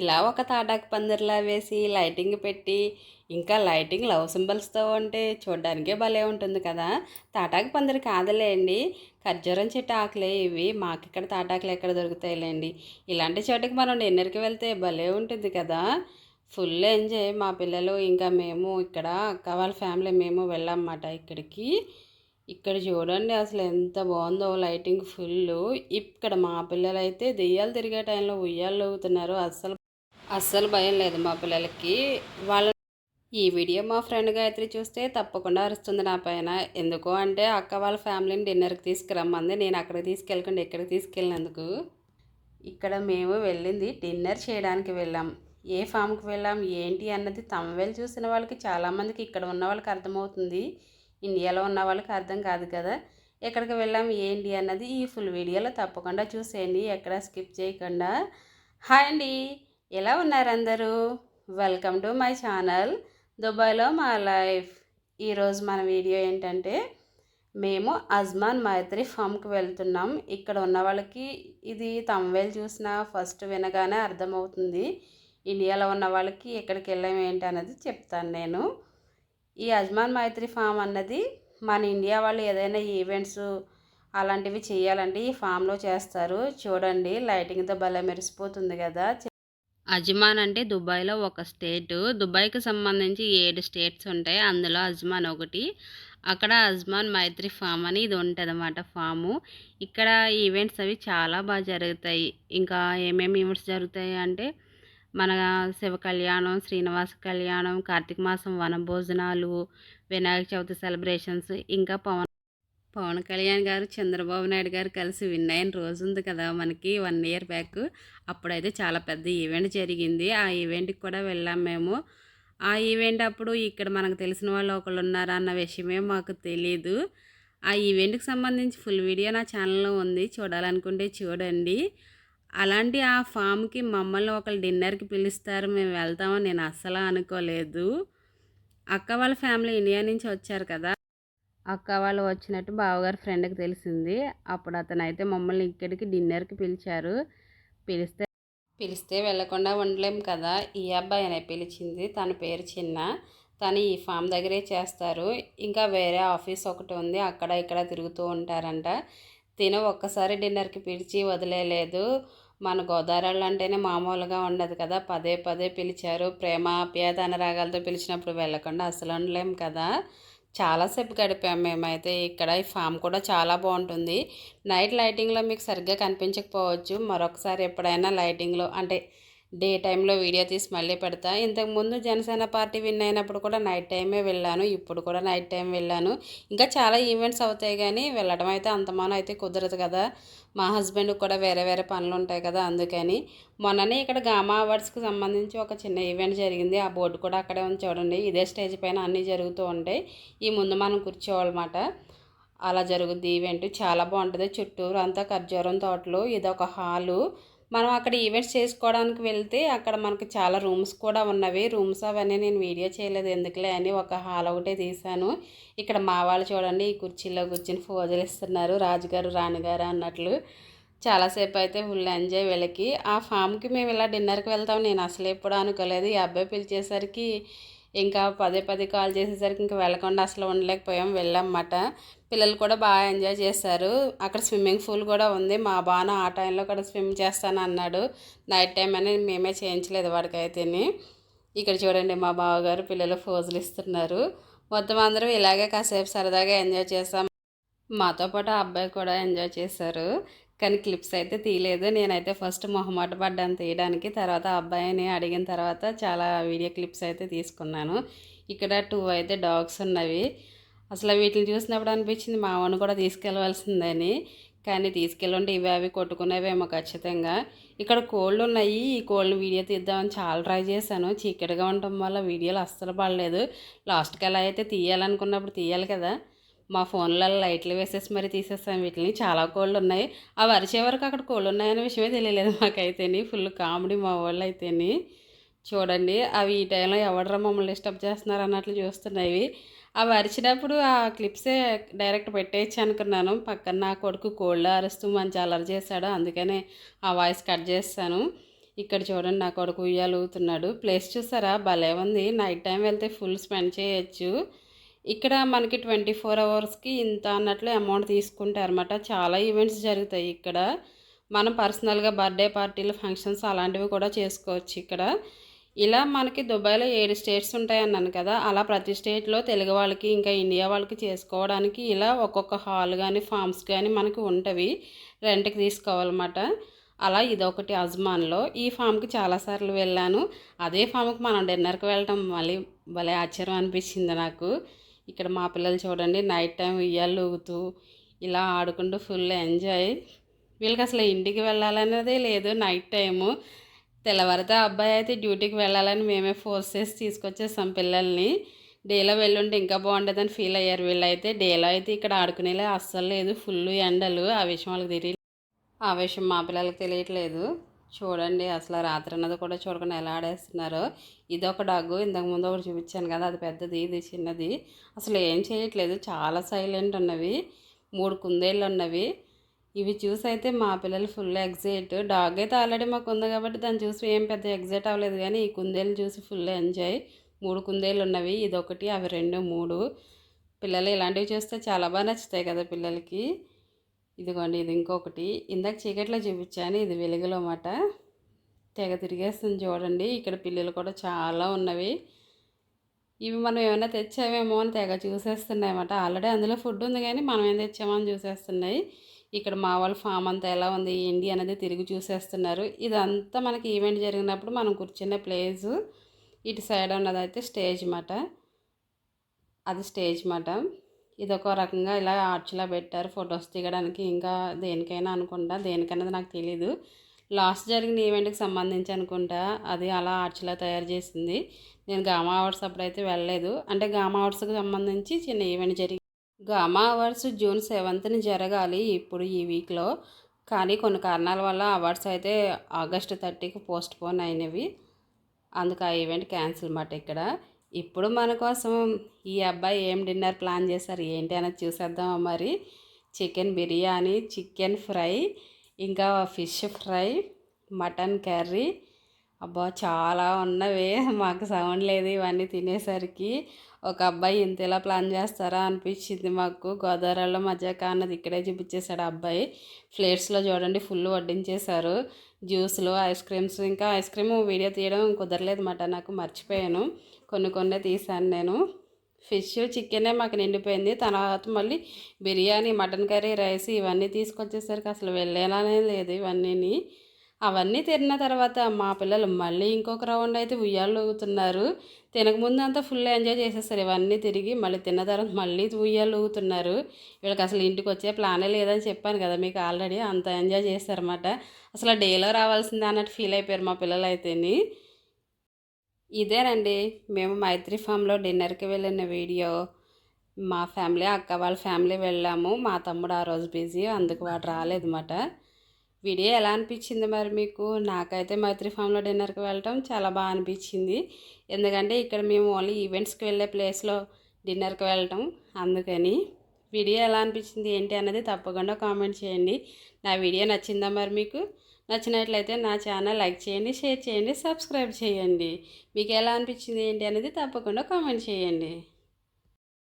ఇలా ఒక తాటాకు పందిరిలా వేసి లైటింగ్ పెట్టి ఇంకా లైటింగ్ లవ్ సింబల్స్తో ఉంటే చూడడానికే భలే ఉంటుంది కదా. తాటాకు పందిరి కాదులేండి. ఖర్జూరం చెట్టు ఆకులే ఇవి. మాకు ఇక్కడ తాటాకులు ఎక్కడ దొరుకుతాయిలేండి. ఇలాంటి చోటుకి మనం డిన్నర్కి వెళ్తే భలే ఉంటుంది కదా. ఫుల్ ఎంజాయ్ మా పిల్లలు. ఇంకా మేము ఇక్కడ అక్క వాళ్ళ ఫ్యామిలీ మేము వెళ్ళామన్నమాట ఇక్కడికి. ఇక్కడ చూడండి అసలు ఎంత బాగుందో లైటింగ్ ఫుల్ ఇక్కడ మా పిల్లలు అయితే దెయ్యాలు తిరిగే టైంలో ఉయ్యాలు ఊగుతున్నారు అస్సలు అస్సలు భయం లేదు మా పిల్లలకి. వాళ్ళ ఈ వీడియో మా ఫ్రెండ్ గాయత్రి చూస్తే తప్పకుండా అరుస్తుంది నా పైన. ఎందుకు అంటే అక్క వాళ్ళ ఫ్యామిలీని డిన్నర్కి తీసుకురమ్మంది. నేను అక్కడికి తీసుకెళ్ళకుండా ఇక్కడికి తీసుకెళ్ళినందుకు. ఇక్కడ మేము వెళ్ళింది డిన్నర్ చేయడానికి వెళ్ళాం. ఏ ఫామ్కి వెళ్ళాం? ఏంటి అన్నది తమవేలు చూసిన వాళ్ళకి చాలామందికి ఇక్కడ ఉన్న వాళ్ళకి అర్థమవుతుంది. ఇండియాలో ఉన్న వాళ్ళకి అర్థం కాదు కదా. ఎక్కడికి వెళ్ళాం? ఏంటి అన్నది ఈ ఫుల్ వీడియోలో తప్పకుండా చూసేయండి. ఎక్కడ స్కిప్ చేయకుండా. హాయ్ అండి. ఎలా ఉన్నారు అందరూ? వెల్కమ్ టు మై ఛానల్ దుబాయ్లో మా లైఫ్ ఈరోజు మన వీడియో ఏంటంటే మేము అజ్మాన్ మైత్రి ఫామ్కి వెళ్తున్నాం. ఇక్కడ ఉన్న వాళ్ళకి ఇది తమ్వేలు చూసిన ఫస్ట్ వినగానే అర్థమవుతుంది. ఇండియాలో ఉన్న వాళ్ళకి ఎక్కడికి వెళ్ళాం ఏంటి అన్నది చెప్తాను నేను. ఈ అజ్మాన్ మైత్రి ఫామ్ అన్నది మన ఇండియా వాళ్ళు ఏదైనా ఈవెంట్స్ అలాంటివి చేయాలంటే ఈ ఫామ్లో చేస్తారు. చూడండి లైటింగ్తో భలే మెరిసిపోతుంది కదా. అజ్మాన్ అంటే దుబాయ్లో ఒక స్టేట్. దుబాయ్కి సంబంధించి ఏడు స్టేట్స్ ఉంటాయి. అందులో అజ్మాన్ ఒకటి అక్కడ అజ్మాన్ మైత్రి ఫామ్ అని ఇది ఉంటుంది అన్నమాట ఫాము. ఇక్కడ ఈవెంట్స్ అవి చాలా బాగా జరుగుతాయి. ఇంకా ఏమేమి ఈవెంట్స్ జరుగుతాయి అంటే మన శివ కళ్యాణం శ్రీనివాస కళ్యాణం కార్తీక మాసం వనభోజనాలు వినాయక చవితి సెలబ్రేషన్స్ ఇంకా పవన్ పవన్ కళ్యాణ్ గారు చంద్రబాబు నాయుడు గారు కలిసి విన్ అయిన రోజు ఉంది కదా మనకి వన్ ఇయర్ బ్యాక్. అప్పుడైతే చాలా పెద్ద ఈవెంట్ జరిగింది. ఆ ఈవెంట్కి కూడా వెళ్ళాం మేము. ఆ ఈవెంట్ అప్పుడు ఇక్కడ మనకు తెలిసిన వాళ్ళు ఒకళ్ళు ఉన్నారు అన్న విషయమే మాకు తెలియదు ఆ ఈవెంట్కి సంబంధించి ఫుల్ వీడియో నా ఛానల్లో ఉంది. చూడాలనుకుంటే చూడండి. అలాంటి ఆ ఫామ్కి మమ్మల్ని ఒకళ్ళు డిన్నర్కి పిలుస్తారు మేము వెళ్తామని నేను అస్సలు అనుకోలేదు. అక్క వాళ్ళ ఫ్యామిలీ ఇండియా నుంచి వచ్చారు కదా. అక్క వాళ్ళు వచ్చినట్టు బావగారు ఫ్రెండ్కి తెలిసింది. అప్పుడు అతను అయితే మమ్మల్ని ఇక్కడికి డిన్నర్కి పిలిచారు. పిలిస్తే పిలిస్తే వెళ్ళకుండా ఉండలేం కదా ఈ అబ్బాయి అనే పిలిచింది. తన పేరు చిన్న. తను ఈ ఫామ్ దగ్గరే చేస్తారు. ఇంకా వేరే ఆఫీస్ ఒకటి ఉంది. అక్కడ ఇక్కడ తిరుగుతూ ఉంటారంట. తిను ఒక్కసారి డిన్నర్కి పిలిచి వదిలేదు మన గోదావరి అంటేనే మామూలుగా ఉండదు కదా. పదే పదే పిలిచారు. ప్రేమ ఆప్యాయత అనురాగాలతో పిలిచినప్పుడు వెళ్ళకుండా అసలు ఉండలేం కదా. చాలాసేపు గడిపాము మేమైతే. ఇక్కడ ఈ ఫామ్ కూడా చాలా బాగుంటుంది. నైట్ లైటింగ్లో మీకు సరిగ్గా కనిపించకపోవచ్చు. మరొకసారి ఎప్పుడైనా లైటింగ్లో అంటే డే టైంలో వీడియో తీసి మళ్ళీ పెడతా. ఇంతకుముందు జనసేన పార్టీ విన్ అయినప్పుడు కూడా నైట్ టైమే వెళ్ళాను. ఇప్పుడు కూడా నైట్ టైం వెళ్ళాను. ఇంకా చాలా ఈవెంట్స్ అవుతాయి కానీ వెళ్ళడం అయితే అంతమానం అయితే కుదరదు కదా. మా హస్బెండ్కి కూడా వేరే వేరే పనులు ఉంటాయి కదా అందుకని. మొన్ననే ఇక్కడ గామా అవార్డ్స్కి సంబంధించి ఒక చిన్న ఈవెంట్ జరిగింది. ఆ బోర్డు కూడా అక్కడే ఉంది చూడండి. ఇదే స్టేజ్ పైన అన్నీ జరుగుతూ ఉంటాయి. ఈ ముందు మనం కూర్చోవాలన్నమాట. అలా జరుగుద్ది ఈవెంట్. చాలా బాగుంటుంది. చుట్టూరు అంతా ఖర్జూరం తోటలు. ఇది ఒక హాలు. మనం అక్కడ ఈవెంట్స్ చేసుకోవడానికి వెళ్తే అక్కడ మనకు చాలా రూమ్స్ కూడా ఉన్నవి. రూమ్స్ అవన్నీ నేను వీడియో చేయలేదు. ఎందుకులే అని ఒక హాల్ ఒకటే తీశాను. ఇక్కడ మా వాళ్ళు చూడండి ఈ కుర్చీలో కూర్చుని ఫోజులు ఇస్తున్నారు. రాజుగారు రాణిగారు అన్నట్లు. చాలాసేపు అయితే ఫుల్ ఎంజాయ్ వీళ్ళకి. ఆ ఫామ్కి మేము ఇలా డిన్నర్కి వెళ్తాం. నేను అసలు ఎప్పుడు అనుకోలేదు. ఈ అబ్బాయి పిలిచేసరికి ఇంకా పదే పదే కాల్ చేసేసరికి ఇంకా వెళ్ళకుండా అసలు ఉండలేకపోయాం వెళ్ళామన్నమాట. పిల్లలు కూడా బాగా ఎంజాయ్ చేశారు. అక్కడ స్విమ్మింగ్ పూల్ కూడా ఉంది. మా బాన ఆ టైంలో కూడా స్విమ్ చేస్తాను అన్నాడు. నైట్ టైం అనేది మేమే చేయించలేదు వాడికైతేని. ఇక్కడ చూడండి మా బావగారు పిల్లలు ఫోజులు ఇస్తున్నారు. మొత్తం అందరం ఇలాగే కాసేపు సరదాగా ఎంజాయ్ చేస్తాం మాతో పాటు ఆ అబ్బాయి కూడా ఎంజాయ్ చేశారు. కానీ క్లిప్స్ అయితే తీయలేదు. నేనైతే ఫస్ట్ మొహమాట పడ్డాను తీయడానికి. తర్వాత అబ్బాయిని అడిగిన తర్వాత చాలా వీడియో క్లిప్స్ అయితే తీసుకున్నాను. ఇక్కడ టూ అయితే డాగ్స్ ఉన్నవి. అసలు వీటిని చూసినప్పుడు అనిపించింది మా వాడిని కూడా తీసుకెళ్ళవలసిందని. కానీ తీసుకెళ్ళండి ఇవి అవి కొట్టుకునేవేమో ఖచ్చితంగా. ఇక్కడ కోళ్ళు ఉన్నాయి. ఈ కోళ్ళని వీడియో తీద్దామని చాలా ట్రై చేశాను. చీకటిగా ఉండటం వల్ల వీడియోలు అస్సలు పడలేదు. లాస్ట్కి ఎలా అయితే తీయాలనుకున్నప్పుడు తీయాలి కదా. మా ఫోన్లలో లైట్లు వేసేసి మరి తీసేస్తాం. వీటిని చాలా కోళ్ళు ఉన్నాయి అవి అరిచే వరకు అక్కడ కోళ్ళు ఉన్నాయనే విషయమే తెలియలేదు మాకైతేని. ఫుల్ కామెడీ మా వాళ్ళు అయితేని చూడండి అవి ఈ టైంలో ఎవడరా మమ్మల్ని డిస్టర్బ్ చేస్తున్నారు అన్నట్లు చూస్తున్నాయి. అవి అరిచినప్పుడు ఆ క్లిప్సే డైరెక్ట్ పెట్టేయచ్చు అనుకున్నాను. పక్కన నా కొడుకు కోళ్ళు అరుస్తూ మంచి అలర్ చేశాడు. అందుకనే ఆ వాయిస్ కట్ చేస్తాను. ఇక్కడ చూడండి నా కొడుకు ఉయ్యాలుగుతున్నాడు. ప్లేస్ చూసారా? భలే ఉంది. నైట్ టైం వెళ్తే ఫుల్ స్పెండ్ చేయొచ్చు. ఇక్కడ మనకి ట్వంటీ ఫోర్ అవర్స్కి ఇంత అన్నట్లు అమౌంట్ తీసుకుంటారు అనమాట చాలా ఈవెంట్స్ జరుగుతాయి ఇక్కడ. మనం పర్సనల్గా బర్త్డే పార్టీలు ఫంక్షన్స్ అలాంటివి కూడా చేసుకోవచ్చు ఇక్కడ. ఇలా మనకి దుబాయ్లో ఏడు స్టేట్స్ ఉంటాయి అన్నాను కదా అలా ప్రతి స్టేట్లో తెలుగు వాళ్ళకి ఇంకా ఇండియా వాళ్ళకి చేసుకోవడానికి ఇలా ఒక్కొక్క హాల్ కానీ ఫామ్స్ కానీ మనకి ఉంటవి రెంట్కి తీసుకోవాలన్నమాట. అలా ఇదొకటి అజ్మాన్లో. ఈ ఫామ్కి చాలాసార్లు వెళ్ళాను. అదే ఫామ్కి మనం డిన్నర్కి వెళ్ళటం మళ్ళీ భలే ఆశ్చర్యం అనిపించింది నాకు. ఇక్కడ మా పిల్లలు చూడండి నైట్ టైం ఉయ్యాలు ఊగుతూ ఇలా ఆడుకుంటూ ఫుల్ ఎంజాయ్. వీళ్ళకి అసలు ఇంటికి వెళ్ళాలనేదే లేదు నైట్ టైము. తెల్లవారితే అబ్బాయి అయితే డ్యూటీకి వెళ్ళాలని మేమే ఫోర్స్ చేసి తీసుకొచ్చేసాం పిల్లల్ని. డేలో వెళ్ళుంటే ఇంకా బాగుంటుందని ఫీల్ అయ్యారు వీళ్ళైతే. డేలో అయితే ఇక్కడ ఆడుకునేలే అస్సలు లేదు ఫుల్ ఎండలు. ఆ విషయం వాళ్ళకి తెలియదు ఆ విషయం మా పిల్లలకి తెలియట్లేదు. చూడండి అసలు రాత్రి అన్నది కూడా చూడకుండా ఎలా ఆడేస్తున్నారో. ఇది ఒక డాగు ఇంతకు ముందు ఒకటి చూపించాను కదా అది పెద్దది ఇది చిన్నది. అసలు ఏం చేయట్లేదు చాలా సైలెంట్ ఉన్నవి మూడు కుందేళ్ళు ఉన్నవి. ఇవి చూసి అయితే మా పిల్లలు ఫుల్ ఎగ్జైట్. డాగ్ అయితే ఆల్రెడీ మాకు ఉంది కాబట్టి దాన్ని చూసి ఏం పెద్ద ఎగ్జైట్ అవ్వలేదు కానీ ఈ కుందేలు చూసి ఫుల్ ఎంజాయ్. మూడు కుందేళ్ళు ఉన్నవి ఇదొకటి అవి రెండు మూడు. పిల్లలు ఇలాంటివి చూస్తే చాలా బాగా నచ్చుతాయి కదా పిల్లలకి. ఇదిగోండి ఇది ఇంకొకటి. ఇందాక చీకట్లో చూపించాను ఇది వెలుగులో మాట. తెగ తిరిగేస్తుంది చూడండి ఇక్కడ పిల్లలు కూడా చాలా ఉన్నవి. ఇవి మనం ఏమైనా తెచ్చామేమో అని తెగ చూసేస్తున్నాయి అన్నమాట. ఆల్రెడీ అందులో ఫుడ్ ఉంది కానీ మనం ఏం తెచ్చామో అని చూసేస్తున్నాయి. ఇక్కడ మా వాళ్ళ ఫామ్ అంతా ఎలా ఉంది ఏంటి అనేది తిరిగి చూసేస్తున్నారు. ఇదంతా మనకి ఈవెంట్ జరిగినప్పుడు మనం కూర్చున్న ప్లేసు ఇటు సైడ్ ఉన్నదైతే స్టేజ్ మాట. అది స్టేజ్ మాట. ఇది ఒక రకంగా ఇలా ఆర్చ్లా పెట్టారు. ఫొటోస్ దిగడానికి ఇంకా దేనికైనా అనుకుంటా. దేనికైనా నాకు తెలీదు. లాస్ట్ జరిగిన ఈవెంట్కి సంబంధించి అనుకుంటా అది అలా ఆర్చ్లా తయారు చేసింది. నేను గామా అవర్స్ అప్పుడైతే వెళ్ళలేదు. అంటే గామా అవర్స్కి సంబంధించి చిన్న ఈవెంట్ జరిగి గామా అవార్డ్స్ జూన్ సెవెంత్ని జరగాలి ఇప్పుడు ఈ వీక్లో. కానీ కొన్ని కారణాల వల్ల అవార్డ్స్ అయితే ఆగస్ట్ థర్టీకి పోస్ట్ పోన్ అయినవి. అందుకు ఆ ఈవెంట్ క్యాన్సిల్ మాట ఇక్కడ. ఇప్పుడు మన కోసం ఈ అబ్బాయి ఏం డిన్నర్ ప్లాన్ చేశారు? ఏంటి అనేది చూసేద్దామా మరి. చికెన్ బిర్యానీ చికెన్ ఫ్రై ఇంకా ఫిష్ ఫ్రై మటన్ కర్రీ. అబ్బా చాలా ఉన్నవే. మాకు సౌండ్ లేదు ఇవన్నీ తినేసరికి. ఒక అబ్బాయి ఇంత ఇలా ప్లాన్ చేస్తారా అనిపించింది మాకు. గోదావరిలో మజాకా అన్నది ఇక్కడే చూపించేశాడు అబ్బాయి. ప్లేట్స్లో చూడండి ఫుల్ వడ్డించేశారు. జ్యూస్లు ఐస్ క్రీమ్స్ ఇంకా ఐస్ క్రీమ్ వీడియో తీయడం కుదరలేదు అన్నమాట నాకు మర్చిపోయాను. కొన్ని కొన్ని తీసాను నేను. ఫిష్ చికెనే మాకు నిండిపోయింది. తర్వాత మళ్ళీ బిర్యానీ మటన్ కర్రీ రైస్ ఇవన్నీ తీసుకొచ్చేసరికి అసలు వెళ్ళేలానే లేదు ఇవన్నీ అవన్నీ తిన్న తర్వాత మా పిల్లలు మళ్ళీ ఇంకొక రౌండ్ అయితే ఉయ్యాలు ఊగుతున్నారు తినకముందు అంతా ఫుల్ ఎంజాయ్ చేసేస్తారు. ఇవన్నీ తిరిగి మళ్ళీ తిన్న తర్వాత మళ్ళీ ఉయ్యాలు ఊగుతున్నారు వీళ్ళకి అసలు ఇంటికి వచ్చే ప్లానే లేదని చెప్పాను కదా మీకు ఆల్రెడీ అంత ఎంజాయ్ చేస్తారన్నమాట. అసలు డేలో రావాల్సిందే అన్నట్టు ఫీల్ అయిపోయారు మా పిల్లలు అయితేని ఇదేనండి మేము మైత్రి ఫామ్లో డిన్నర్కి వెళ్ళిన వీడియో మా ఫ్యామిలీ అక్క వాళ్ళ ఫ్యామిలీ వెళ్ళాము. మా తమ్ముడు ఆ రోజు బిజీ అందుకు వాడు రాలేదన్నమాట. వీడియో ఎలా అనిపించింది మరి మీకు? నాకైతే మైత్రి ఫామ్లో డిన్నర్కి వెళ్ళటం చాలా బాగా అనిపించింది. ఎందుకంటే ఇక్కడ మేము ఓన్లీ ఈవెంట్స్కి వెళ్ళే ప్లేస్లో డిన్నర్కి వెళ్ళటం. అందుకని వీడియో ఎలా అనిపించింది ఏంటి అన్నది తప్పకుండా కామెంట్ చేయండి. నా వీడియో నచ్చిందా మరి మీకు? నచ్చినట్లయితే నా ఛానల్ లైక్ చేయండి షేర్ చేయండి సబ్స్క్రైబ్ చేయండి. మీకు ఎలా అనిపించింది ఏంటి అనేది తప్పకుండా కామెంట్ చేయండి.